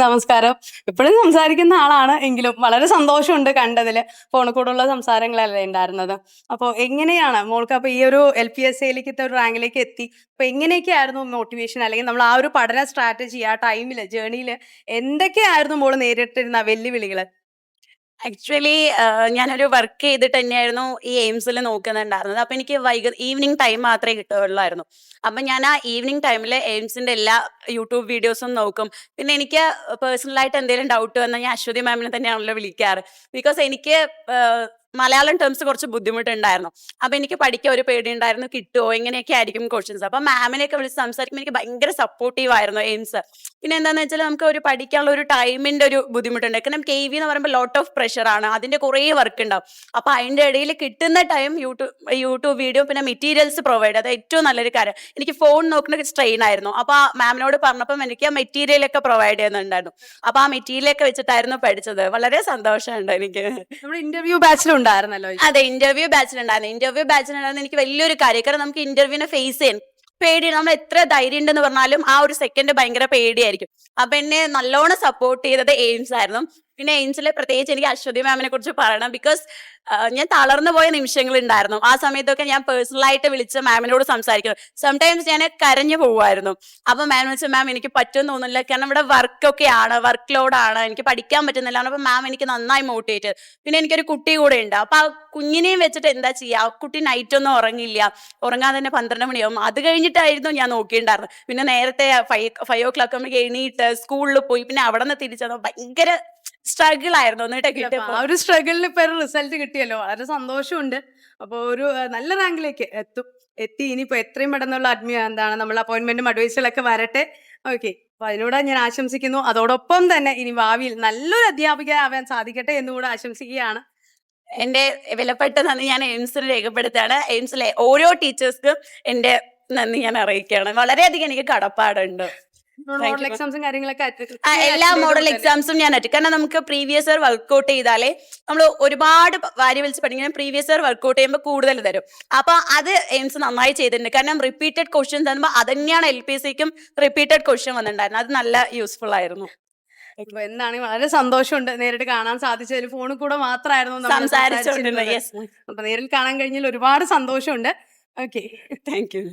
നമസ്കാരം. ഇപ്പോഴും സംസാരിക്കുന്ന ആളാണ്. എങ്കിലും വളരെ സന്തോഷമുണ്ട് കണ്ടതിൽ. ഫോണിൽ കൂടെയുള്ള സംസാരങ്ങളല്ലേ ഉണ്ടായിരുന്നത്. അപ്പോൾ എങ്ങനെയാണ് മോൾക്ക് അപ്പോൾ ഈ ഒരു എൽ പി എസ് സിയിലേക്ക് ഒരു റാങ്കിലേക്ക് എത്തി? അപ്പൊ എങ്ങനെയൊക്കെയായിരുന്നു മോട്ടിവേഷൻ അല്ലെങ്കിൽ നമ്മൾ ആ ഒരു പഠന സ്ട്രാറ്റജി ആ ടൈമിൽ ജേണിയിൽ എന്തൊക്കെയായിരുന്നു മോൾ നേരിട്ടിരുന്ന വെല്ലുവിളികൾ? ആക്ച്വലി ഞാനൊരു വർക്ക് ചെയ്തിട്ട് തന്നെയായിരുന്നു ഈ എയിംസിൽ നോക്കുന്നുണ്ടായിരുന്നത്. അപ്പൊ എനിക്ക് വൈകി ഈവനിങ് ടൈം മാത്രമേ കിട്ടുകയുള്ളായിരുന്നു. അപ്പൊ ഞാൻ ആ ഈവനിങ് ടൈമിൽ എയിംസിന്റെ എല്ലാ യൂട്യൂബ് വീഡിയോസും നോക്കും. പിന്നെ എനിക്ക് പേഴ്സണലായിട്ട് എന്തെങ്കിലും ഡൗട്ട് വന്നാൽ ഞാൻ അശ്വതി മാമിനെ തന്നെയാണല്ലോ വിളിക്കാറ്. ബിക്കോസ് എനിക്ക് മലയാളം ടേംസ് കുറച്ച് ബുദ്ധിമുട്ടുണ്ടായിരുന്നു. അപ്പൊ എനിക്ക് പഠിക്കാൻ ഒരു പേടി ഉണ്ടായിരുന്നു കിട്ടുമോ എങ്ങനെയൊക്കെ ആയിരിക്കും ക്വസ്റ്റ്യൻസ് അപ്പൊ മാമിനെയൊക്കെ വിളിച്ച് സംസാരിക്കുമ്പോൾ എനിക്ക് ഭയങ്കര സപ്പോർട്ടീവ് ആയിരുന്നു എയിംസ് പിന്നെ എന്താന്ന് വെച്ചാൽ നമുക്ക് ഒരു പഠിക്കാനുള്ള ഒരു ടൈമിന്റെ ഒരു ബുദ്ധിമുട്ടുണ്ട്. കാരണം കെ വി എന്ന് പറയുമ്പോൾ ലോട്ട് ഓഫ് പ്രഷർ ആണ്. അതിന്റെ കുറേ വർക്ക് ഉണ്ടാവും. അപ്പൊ അതിന്റെ ഇടയിൽ കിട്ടുന്ന ടൈം യൂട്യൂബ് യൂട്യൂബ് വീഡിയോ പിന്നെ മെറ്റീരിയൽസ് പ്രൊവൈഡ് അത് ഏറ്റവും നല്ലൊരു കാര്യം. എനിക്ക് ഫോൺ നോക്കുന്ന സ്ട്രെയിൻ ആയിരുന്നു. അപ്പൊ ആ മാമിനോട് പറഞ്ഞപ്പം എനിക്ക് ആ മെറ്റീരിയൽ ഒക്കെ പ്രൊവൈഡ് ചെയ്യുന്നുണ്ടായിരുന്നു. അപ്പൊ ആ മെറ്റീരിയൽ ഒക്കെ വെച്ചിട്ടായിരുന്നു പഠിച്ചത്. വളരെ സന്തോഷമുണ്ട് എനിക്ക്. നമ്മുടെ ഇന്റർവ്യൂ ബാച്ചിലുണ്ടായിരുന്നല്ലോ അതെ ഇന്റർവ്യൂ ബാച്ചിലുണ്ടായിരുന്നു ഇന്റർവ്യൂ ബാച്ചിലുണ്ടായിരുന്നു എനിക്ക് വലിയൊരു കാര്യം കാരണം നമുക്ക് ഇന്റർവ്യൂവിനെ ഫേസ് ചെയ്യാൻ പേടി നമ്മൾ എത്ര ധൈര്യം ഉണ്ടെന്ന് പറഞ്ഞാലും ആ ഒരു സെക്കൻഡ് ഭയങ്കര പേടിയായിരിക്കും. അപ്പൊ എന്നെ നല്ലോണം സപ്പോർട്ട് ചെയ്തത് എയിംസ് ആയിരുന്നു. പിന്നെ എയിംസിലെ പ്രത്യേകിച്ച് എനിക്ക് അശ്വതി മാമിനെ കുറിച്ച് പറയണം. ബിക്കോസ് ഞാൻ തളർന്നു പോയ നിമിഷങ്ങൾ ഉണ്ടായിരുന്നു ആ സമയത്തൊക്കെ ഞാൻ പേഴ്സണലായിട്ട് വിളിച്ച് മാമിനോട് സംസാരിക്കുന്നു സംടൈംസ് ഞാൻ കരഞ്ഞു പോവായിരുന്നു അപ്പൊ മാം വെച്ചാൽ മാം എനിക്ക് പറ്റുമെന്ന് തോന്നുന്നില്ല. കാരണം ഇവിടെ വർക്കൊക്കെ ആണ്. വർക്ക് ലോഡാണ് എനിക്ക് പഠിക്കാൻ പറ്റുന്നില്ല. അപ്പൊ മാം എനിക്ക് നന്നായി മോട്ടിവേറ്റ് പിന്നെ എനിക്കൊരു കുട്ടി കൂടെ ഉണ്ട്. അപ്പൊ ആ കുഞ്ഞിനെയും വെച്ചിട്ട് എന്താ ചെയ്യുക ആ കുട്ടി നൈറ്റ് ഒന്നും ഉറങ്ങില്ല ഉറങ്ങാൻ തന്നെ പന്ത്രണ്ട് മണിയാവും. അത് കഴിഞ്ഞിട്ടായിരുന്നു ഞാൻ നോക്കിയിട്ടുണ്ടായിരുന്നത്. പിന്നെ നേരത്തെ ഫൈവ് ഫൈവ് ഓ ക്ലോക്ക് ആകുമ്പോഴേക്ക് എണീറ്റ് സ്കൂളിൽ പോയി. പിന്നെ അവിടെ നിന്ന് തിരിച്ചത്. ഭയങ്കര സ്ട്രഗിൾ ആയിരുന്നു എന്നിട്ട് കിട്ടിയപ്പോ. ആ ഒരു സ്ട്രഗിളിൽ ഇപ്പൊ റിസൾട്ട് കിട്ടിയല്ലോ. വളരെ സന്തോഷമുണ്ട്. അപ്പോൾ ഒരു നല്ല റാങ്കിലേക്ക് എത്തും. എത്തി ഇനിയിപ്പോ എത്രയും പെട്ടെന്നുള്ള അഡ്മി എന്താണ് നമ്മൾ അപ്പോയിന്റ്മെന്റും അഡ്വൈസുകളൊക്കെ വരട്ടെ. ഓക്കെ അപ്പൊ അതിനോട് ഞാൻ ആശംസിക്കുന്നു. അതോടൊപ്പം തന്നെ ഇനി ഭാവിയിൽ നല്ലൊരു അധ്യാപിക ആവാൻ സാധിക്കട്ടെ എന്നുകൂടെ ആശംസിക്കുകയാണ്. എന്റെ വിലപ്പെട്ട നന്ദി ഞാൻ എയിംസിൽ രേഖപ്പെടുത്തുകയാണ്. എയിംസിലെ ഓരോ ടീച്ചേഴ്സ്ക്കും എന്റെ നന്ദി ഞാൻ അറിയിക്കുകയാണ്. വളരെയധികം എനിക്ക് കടപ്പാടുണ്ട്. മോഡൽ. എക്സാംസും കാര്യങ്ങളൊക്കെ എല്ലാ മോഡൽ എക്സാംസും ഞാൻ അറ്റു. കാരണം നമുക്ക് പ്രീവിയസ് ഇയർ വർക്ക്ഔട്ട് ചെയ്താലേ നമ്മൾ ഒരുപാട് വാരി വലിച്ച് പഠിക്കണം. പ്രീവിയസ് ഇയർ വർക്ക്ഔട്ട് ചെയ്യുമ്പോൾ കൂടുതൽ തരും. അപ്പൊ അത് എയിംസ് നന്നായി ചെയ്തിട്ടുണ്ട്. കാരണം റിപ്പീറ്റഡ് ക്വസ്റ്റ്യൻസ് തരുമ്പോൾ അത് തന്നെയാണ് എൽ പി സിക്കും റിപ്പീറ്റഡ് ക്വസ്റ്റ്യൻ വന്നിട്ടുണ്ടായിരുന്നത്. അത് നല്ല യൂസ്ഫുൾ ആയിരുന്നു. എന്താണ്? വളരെ സന്തോഷമുണ്ട് നേരിട്ട് കാണാൻ സാധിച്ചതിൽ. ഫോണിൽ കൂടെ മാത്രമായിരുന്നു. യെസ് അപ്പൊ നേരിൽ കാണാൻ കഴിഞ്ഞതിൽ ഒരുപാട് സന്തോഷമുണ്ട്. Okay thank you